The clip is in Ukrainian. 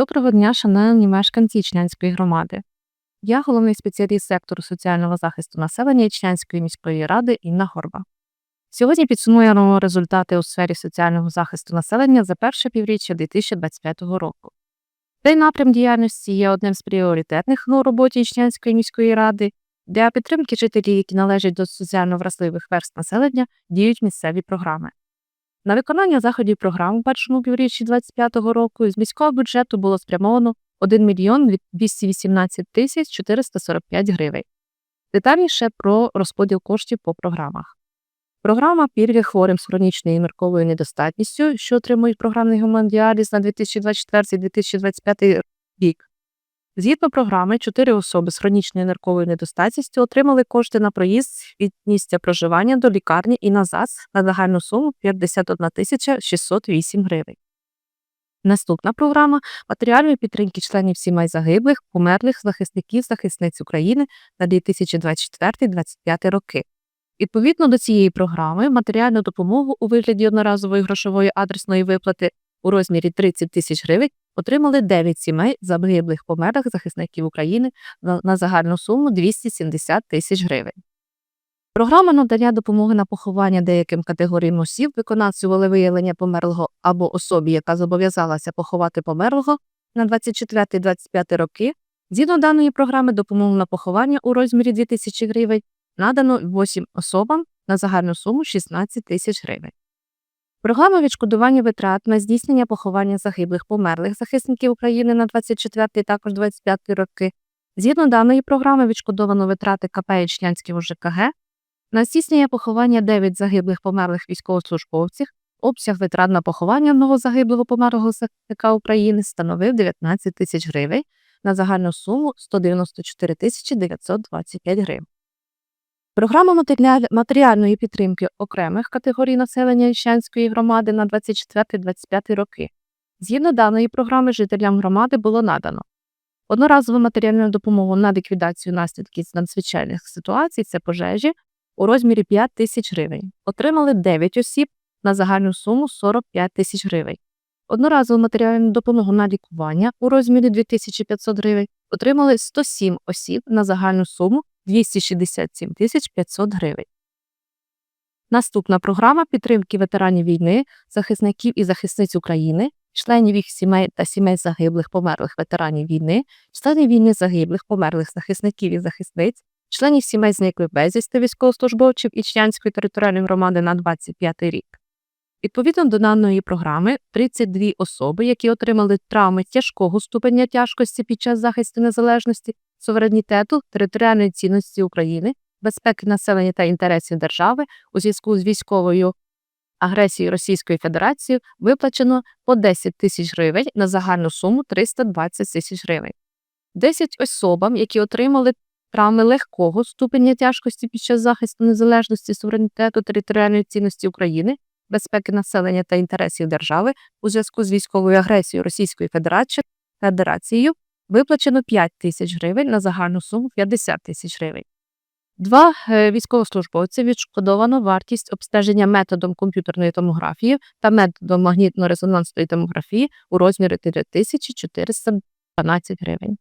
Доброго дня, шановні мешканці Ічнянської громади. Я головний спеціаліст сектору соціального захисту населення Ічнянської міської ради Інна Горба. Сьогодні підсумуємо результати у сфері соціального захисту населення за перше півріччя 2025 року. Цей напрям діяльності є одним з пріоритетних у роботі Ічнянської міської ради. Для підтримки жителів, які належать до соціально вразливих верст населення, діють місцеві програми. На виконання заходів програм у першому півріччі 2025 року з міського бюджету було спрямовано 1 мільйон 218 тисяч 445 гривень. Детальніше про розподіл коштів по програмах. Програма пільги хворим з хронічною і мірковою недостатністю, що отримують програмний гемодіаліз на 2024-2025 рік. Згідно програми, 4 особи з хронічною нирковою недостатністю отримали кошти на проїзд від місця проживання до лікарні і назад на загальну суму 51 тисяча 608 гривень. Наступна програма матеріальної підтримки членів сімей загиблих, померлих захисників захисниць України на 2024-2025 роки. Відповідно до цієї програми, матеріальну допомогу у вигляді одноразової грошової адресної виплати у розмірі 30 тисяч гривень отримали 9 сімей загиблих померлих захисників України на загальну суму 270 тисяч гривень. Програма надання допомоги на поховання деяким категоріям осіб, виконавцю волевиявлення померлого або особі, яка зобов'язалася поховати померлого на 24-25 роки. Згідно даної програми допомогу на поховання у розмірі 2 тисячі гривень надано 8 особам на загальну суму 16 тисяч гривень. Програма відшкодування витрат на здійснення поховання загиблих померлих захисників України на 24 також 25 роки. Згідно даної програми відшкодовано витрати КП Ічнянського ОЖКГ на здійснення поховання 9 загиблих померлих військовослужбовців. Обсяг витрат на поховання одного загиблого померлого захисника України становив 19 тисяч гривень на загальну суму 194 тисячі 925 гривень. Програма матеріальної підтримки окремих категорій населення Іщанської громади на 24-25 роки. Згідно даної програми жителям громади було надано одноразову матеріальну допомогу на ліквідацію наслідків надзвичайних ситуацій це пожежі у розмірі 5 тисяч гривень. Отримали 9 осіб на загальну суму 45 тисяч гривень. Одноразову матеріальну допомогу на лікування у розмірі 2500 гривень отримали 107 осіб на загальну суму 267 тисяч 500 гривень. Наступна програма підтримки ветеранів війни, захисників і захисниць України, членів їх сімей та сімей загиблих померлих ветеранів війни, членів війни загиблих померлих захисників і захисниць, членів сімей зниклих безвісти військовослужбовців Ічнянської територіальної громади на 25 рік. Відповідно до даної програми, 32 особи, які отримали травми тяжкого ступеня тяжкості під час захисту незалежності, суверенітету, територіальної цінності України, безпеки населення та інтересів держави у зв'язку з військовою агресією Російської Федерації виплачено по 10 тисяч гривень на загальну суму 320 тисяч гривень. 10 особам, які отримали травми легкого ступеня тяжкості під час захисту незалежності суверенітету територіальної цінності України, безпеки населення та інтересів держави у зв'язку з військовою агресією Російської Федерації Виплачено 5 тисяч гривень на загальну суму 50 тисяч гривень. Два е, військовослужбовці відшкодовано вартість обстеження методом комп'ютерної томографії та методом магнітно-резонансної томографії у розмірі 3412 гривень.